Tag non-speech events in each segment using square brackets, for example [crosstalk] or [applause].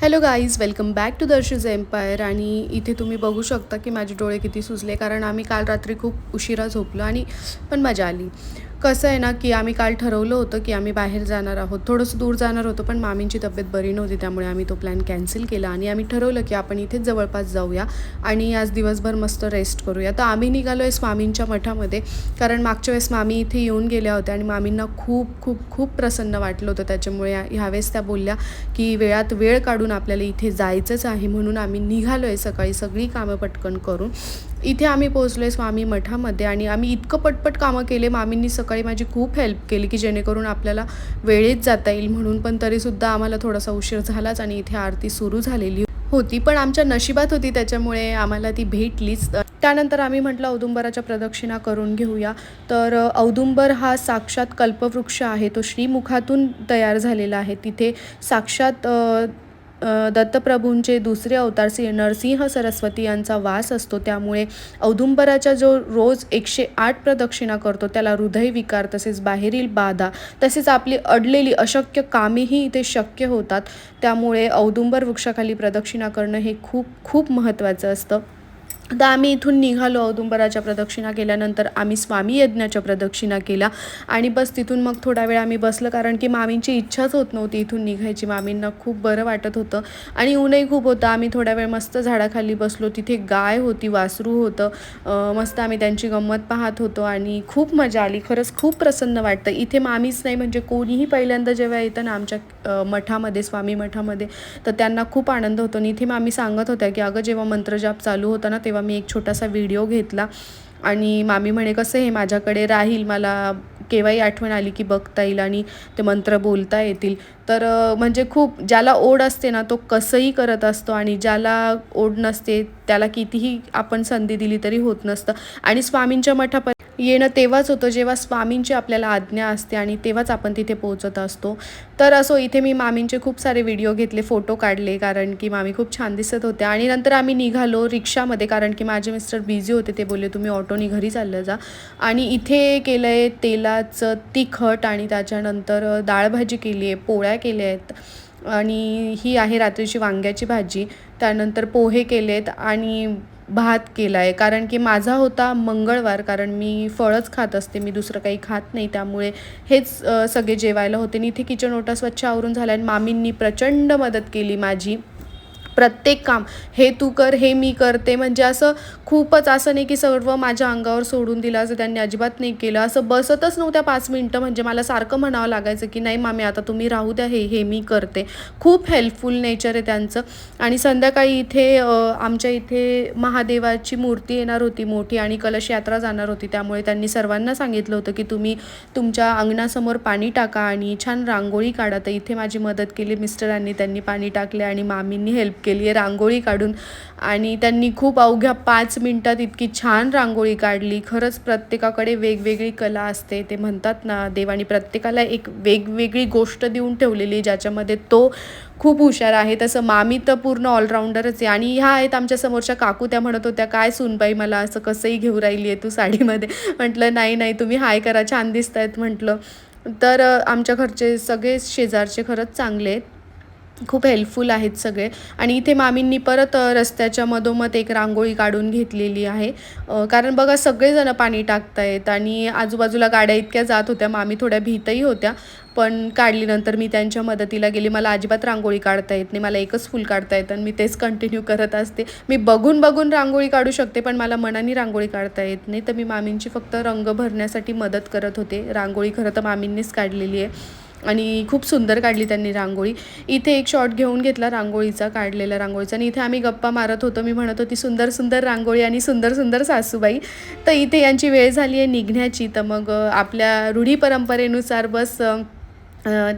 Hello guys welcome back to Darshu's empire आणि इथे तुम्ही बघू शकता की माझे डोळे किती सुजले कारण आम्ही काल रात्री खूप उशिरा झोपलो आणि पण मजा आली. कसं आहे ना की आम्ही काल ठरवलं होतं की आम्ही बाहेर जाणार आहोत. थोडंसं दूर जाणार होतो पण मामींची तब्येत बरी नव्हती त्यामुळे आम्ही तो प्लॅन कॅन्सल केला आणि आम्ही ठरवलं की आपण इथेच जवळपास जाऊया आणि आज दिवसभर मस्त रेस्ट करूया. तर आम्ही निघालो आहे स्वामींच्या मठामध्ये कारण मागच्या वेळेस मामी इथे येऊन गेल्या होत्या आणि मामींना खूप खूप खूप प्रसन्न वाटलं होतं. त्याच्यामुळे ह्यावेळेस त्या बोलल्या की वेळात वेळ काढून आपल्याला इथे जायचंच आहे म्हणून आम्ही निघालो आहे सकाळी सगळी कामं पटकन करून. इथे आम्ही पोहोचलो आहे स्वामी मठामध्ये आणि आम्ही इतकं पटपट कामं केले. मामींनी सकाळी माझी खूप हेल्प केली की जेणेकरून आपल्याला वेळेत जाता येईल म्हणून. पण तरीसुद्धा आम्हाला थोडासा उशीर झालाच आणि इथे आरती सुरू झालेली होती. पण आमच्या नशिबात होती त्याच्यामुळे आम्हाला ती भेटलीच त्यानंतर आम्ही म्हटलं औदुंबराच्या प्रदक्षिणा करून घेऊया. तर औदुंबर हा साक्षात कल्पवृक्ष आहे. तो श्रीमुखातून तयार झालेला आहे. तिथे साक्षात दत्तप्रभूंचे दुसरे अवतार श्री नरसिंह सरस्वती यांचा वास असतो. त्यामुळे औदुंबराच्या जो रोज एकशे आठ प्रदक्षिणा करतो त्याला हृदयविकार तसेच बाहेरील बाधा तसेच आपली अडलेली अशक्य कामेही इथे शक्य होतात. त्यामुळे औदुंबर वृक्षाखाली प्रदक्षिणा करणं हे खूप खूप महत्त्वाचं असतं. आता आम्ही इथून निघालो औदुंबराच्या प्रदक्षिणा केल्यानंतर. आम्ही स्वामी यज्ञाच्या प्रदक्षिणा केल्या आणि बस तिथून मग थोडा वेळ आम्ही बसलं. कारण की मामींची इच्छाच होत नव्हती इथून निघायची. मामींना खूप बरं वाटत होतं. आणि ऊनही खूप होतं. आम्ही थोड्या वेळ मस्त झाडाखाली बसलो. तिथे गाय होती वासरू होतं. मस्त आम्ही त्यांची गंमत पाहत होतो. आणि खूप मजा आली. खरंच खूप प्रसन्न वाटतं. इथे मामीच नाही म्हणजे कोणीही पहिल्यांदा जेव्हा येतं ना आमच्या मठामध्ये स्वामी मठामध्ये तर त्यांना खूप आनंद होतो. आणि इथे मामी सांगत होत्या की अगं जेव्हा मंत्रजाप चालू होता ना तेव्हा मी एक छोटासा व्हिडिओ घेतला. आणि मामी म्हणे कसं हे माझ्याकडे राहील. मला केव्हाही आठवण आली की बघता येईल आणि ते मंत्र बोलता येतील. तर म्हणजे खूप ज्याला ओढ असते ना तो कसंही करत असतो आणि ज्याला ओढ नसते त्याला कितीही आपण संधी दिली तरी होत नसतं. आणि स्वामींच्या मठापर्यंत येणं तेव्हाच होतं जेव्हा स्वामींची आपल्याला आज्ञा असते आणि तेव्हाच आपण तिथे पोहोचत असतो. तर असो इथे मी मामींचे खूप सारे व्हिडिओ घेतले फोटो काढले कारण की मामी खूप छान दिसत होत्या. आणि नंतर आम्ही निघालो रिक्षामध्ये कारण की माझे मिस्टर बिझी होते ते बोलले तुम्ही ऑटोनी घरी चाललं जा. आणि इथे केलं आहे तेलाचं तिखट आणि त्याच्यानंतर डाळभाजी केली आहे पोळ्या केल्या आहेत. आणि ही आहे रात्रीची वांग्याची भाजी. त्यानंतर पोहे केलेत आणि भात केला आहे कारण की माझा होता मंगळवार कारण मी फळच खात असते. मी दुसरं काही खात नाही. त्यामुळे हेच सगळे जेवायला होते. आणि इथे किचन ओटा स्वच्छ आवरून झाला आणि मामींनी प्रचंड मदत केली माझी. प्रत्येक काम हे तू कर हे मी करते. म्हणजे असं खूपच असं नाही की सर्व माझ्या अंगावर सोडून दिलं असं त्यांनी अजिबात नाही केलं. असं बसतच नव्हत्या पाच मिनटं. म्हणजे मला सारखं म्हणावं लागायचं की नाही मामी आता तुम्ही राहू द्या हे हे मी करते. खूप हेल्पफुल नेचर आहे त्यांचं. आणि संध्याकाळी इथे आमच्या इथे महादेवाची मूर्ती येणार होती मोठी आणि कलश यात्रा जाणार होती. त्यामुळे त्यांनी सर्वांना सांगितलं होतं की तुम्ही तुमच्या अंगणासमोर पाणी टाका आणि छान रांगोळी काढा. तर इथे माझी मदत केली मिस्टरांनी. त्यांनी पाणी टाकले आणि मामींनी हेल्प केली आहे रांगोळी काढून. आणि त्यांनी खूप अवघ्या पाच मिनटात इतकी छान रांगोळी काढली. खरंच प्रत्येकाकडे वेगवेगळी कला असते ते म्हणतात ना देवानी प्रत्येकाला एक वेगवेगळी गोष्ट देऊन ठेवलेली ज्याच्यामध्ये तो खूप हुशार आहे. तसं मामी तर पूर्ण ऑलराऊंडरच आहे. आणि ह्या आहेत आमच्या समोरच्या काकू त्या म्हणत होत्या काय सुनबाई मला असं कसंही घेऊ राहिली आहे तू साडीमध्ये. म्हटलं नाही नाही तुम्ही हाय करा छान दिसत आहेत म्हटलं तर आमच्या घरचे सगळे शेजारचे खरंच चांगले आहेत. खूप हेल्पफुल आहेत सगळे. आणि इथे मामींनी परत रस्त्याच्या मधोमध एक रांगोळी काढून घेतलेली आहे. कारण बघा सगळेजणं पाणी टाकतायत आणि आजूबाजूला गाड्या इतक्या जात होत्या मामी थोड्या भीतही होत्या. पण काढली नंतर मी त्यांच्या मदतीला गेली. मला अजिबात रांगोळी काढता येत नाही. मला एकच फुल काढता येतं आणि मी तेच कंटिन्यू करत असते. मी बघून बघून रांगोळी काढू शकते पण मला मनाने रांगोळी काढता येत नाही. तर मी मामींची फक्त रंग भरण्यासाठी मदत करत होते. रांगोळी खरं तर मामींनीच काढलेली आहे. आणि खूप सुंदर काढली त्यांनी रांगोळी. इथे एक शॉट घेऊन घेतला रांगोळीचा काढलेला रांगोळीचा. आणि इथे आम्ही गप्पा मारत होतो. मी म्हणत होती सुंदर सुंदर रांगोळी आणि सुंदर सुंदर सासूबाई. तर इथे यांची वेळ झाली आहे निघण्याची. तर मग आपल्या रूढी परंपरेनुसार बस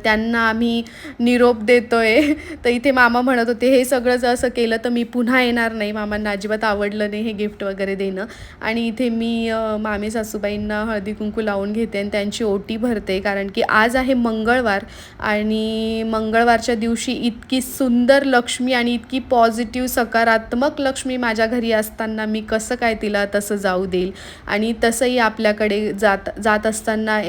त्यांना आम्ही निरोप देतोय. [laughs] तर इथे मामा म्हणत होते हे सगळं जर असं केलं तर मी पुन्हा येणार नाही. मामांना अजिबात आवडलं नाही हे गिफ्ट वगैरे देणं. आणि इथे मी मामे मामी सासूबाईंना हळदी कुंकू लावून घेते आणि त्यांची ओटी भरते. कारण की आज आहे मंगळवार आणि मंगळवारच्या दिवशी इतकी सुंदर लक्ष्मी आणि इतकी पॉझिटिव्ह सकारात्मक लक्ष्मी माझ्या घरी असताना मी कसं काय तिला तसं जाऊ देईल? आणि तसंही आपल्याकडे जात जात असताना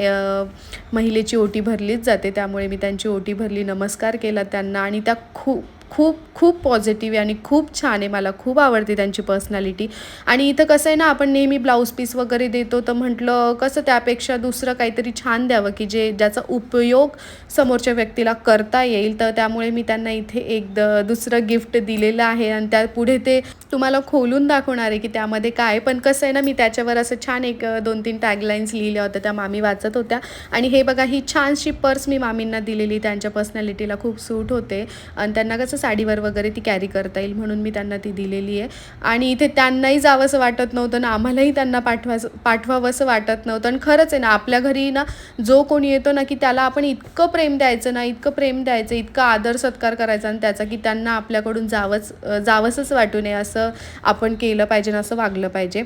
महिलेची ओटी भरलीच जाते. त्यामुळे मी त्यांची ओटी भरली नमस्कार केला त्यांना आणि त्या खूप खूप खूप पॉझिटिव्ह आहे आणि खूप छान आहे. मला खूप आवडते त्यांची पर्सनॅलिटी आणि इथं कसं आहे ना आपण नेहमी ब्लाऊज पीस वगैरे देतो तर म्हटलं कसं त्यापेक्षा दुसरं काहीतरी छान द्यावं की जे ज्याचा उपयोग समोरच्या व्यक्तीला करता येईल. तर त्यामुळे मी त्यांना इथे एक द दुसरं गिफ्ट दिलेलं आहे आणि त्या पुढे ते तुम्हाला खोलून दाखवणार आहे की त्यामध्ये काय आहे. पण कसं आहे ना मी त्याच्यावर असं छान एक दोन तीन टॅगलाईन्स लिहिल्या होत्या त्या मामी वाचत होत्या. आणि हे बघा ही छानशी पर्स मी मामींना दिलेली त्यांच्या पर्सनॅलिटीला खूप सूट होते. आणि त्यांना कसं साडीवर वगैरे ती कॅरी करता येईल म्हणून मी त्यांना ती दिलेली आहे. आणि इथे त्यांनाही जावंसं वाटत नव्हतं ना आम्हालाही त्यांना पाठवायचं पाठवावंसं वाटत नव्हतं. आणि खरंच आहे ना आपल्या घरी ना जो कोणी येतो ना की त्याला आपण इतकं प्रेम द्यायचं ना इतकं प्रेम द्यायचं इतकं आदर सत्कार करायचा आणि त्याचा की त्यांना आपल्याकडून जावंच जावंसंच वाटू नये असं आपण केलं पाहिजे ना असं वागलं पाहिजे.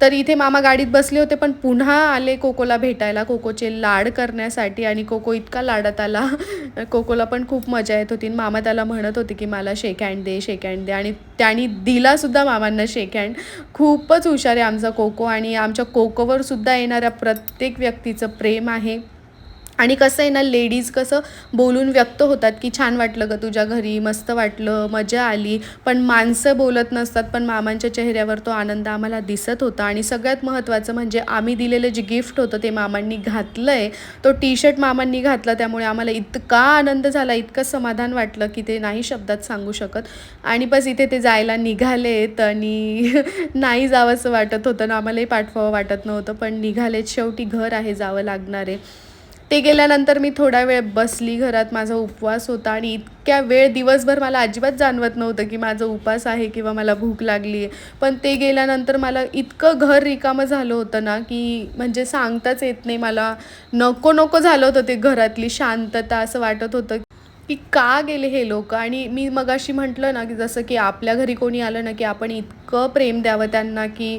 तर इथे मामा गाडीत बसले होते पण पुन्हा आले कोकोला भेटायला. कोकोचे लाड करण्यासाठी आणि कोको इतका लाडात आला. कोकोला पण खूप मजा येत होती. आणि मामा त्याला म्हणत होते की मला शेक हँड दे शेक हँड दे. आणि त्यांनी दिलासुद्धा मामांना शेक हँड खूपच हुशार आहे आमचा कोको आणि आमच्या कोकोवर सुद्धा येणाऱ्या प्रत्येक व्यक्तीचं प्रेम आहे. आणि कसं आहे ना लेडीज कसं बोलून व्यक्त होतात की छान वाटलं ग तुझ्या घरी मस्त वाटलं मजा आली. पण माणसं बोलत नसतात पण मामांच्या चेहऱ्यावर तो आनंद आम्हाला दिसत होता. आणि सगळ्यात महत्त्वाचं म्हणजे आम्ही दिलेलं जे गिफ्ट होतं ते मामांनी घातलं आहे तो टी शर्ट मामांनी घातला त्यामुळे आम्हाला इतका आनंद झाला इतकं समाधान वाटलं की ते नाही शब्दात सांगू शकत. आणि बस इथे ते जायला निघालेत आणि [laughs] नाही जावंसं वाटत होतं ना आम्हालाही पाठवावं वाटत नव्हतं पण निघालेत. शेवटी घर आहे जावं लागणार आहे. ते गेल्यानंतर मी थोडा वेळ बसली घरात माझा उपवास होता आणि इतक्या वेळ दिवसभर मला अजिबात जाणवत नव्हतं की माझा उपवास आहे किंवा मला भूक लागली आहे. पण ते गेल्यानंतर मला इतकं घर रिकामं झालं होतं ना की म्हणजे सांगताच येत नाही मला. नको नको झालं होतं ते घरातली शांतता असं वाटत होतं की का गेले हे लोक? आणि मी मगाशी म्हटलं ना की जसं की आपल्या घरी कोणी आलं ना की आपण इतकं प्रेम द्यावं त्यांना की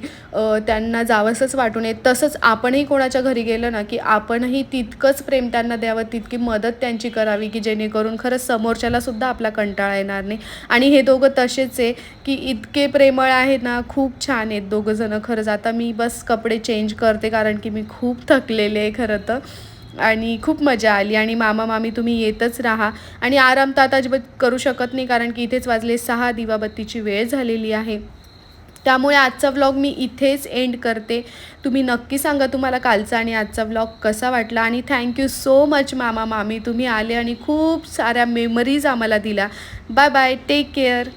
त्यांना जावंसंच वाटू नये. तसंच आपणही कोणाच्या घरी गेलं ना की आपणही तितकंच प्रेम त्यांना द्यावं तितकी मदत त्यांची करावी की जेणेकरून खरंच समोरच्यालासुद्धा आपला कंटाळा येणार नाही. आणि हे दोघं तसेच आहे की इतके प्रेमळ आहेत ना खूप छान आहेत दोघं जणं. खरंच आता मी बस कपडे चेंज करते कारण की मी खूप थकलेले आहे खरं तर. आणि खूप मजा आली. आणि मामा मामी तुम्ही येतच राहा. आणि आराम तर आता अजिबात करू शकत नाही कारण की इथेच वाजले सहा दिवाबत्तीची वेळ झालेली आहे. त्यामुळे आजचा व्लॉग मी इथेच एंड करते. तुम्ही नक्की सांगा तुम्हाला कालचा आणि आजचा व्लॉग कसा वाटला? आणि थँक्यू सो मच मामा मामी. तुम्ही आले आणि खूप साऱ्या मेमरीज आम्हाला दिल्या. Bye bye take care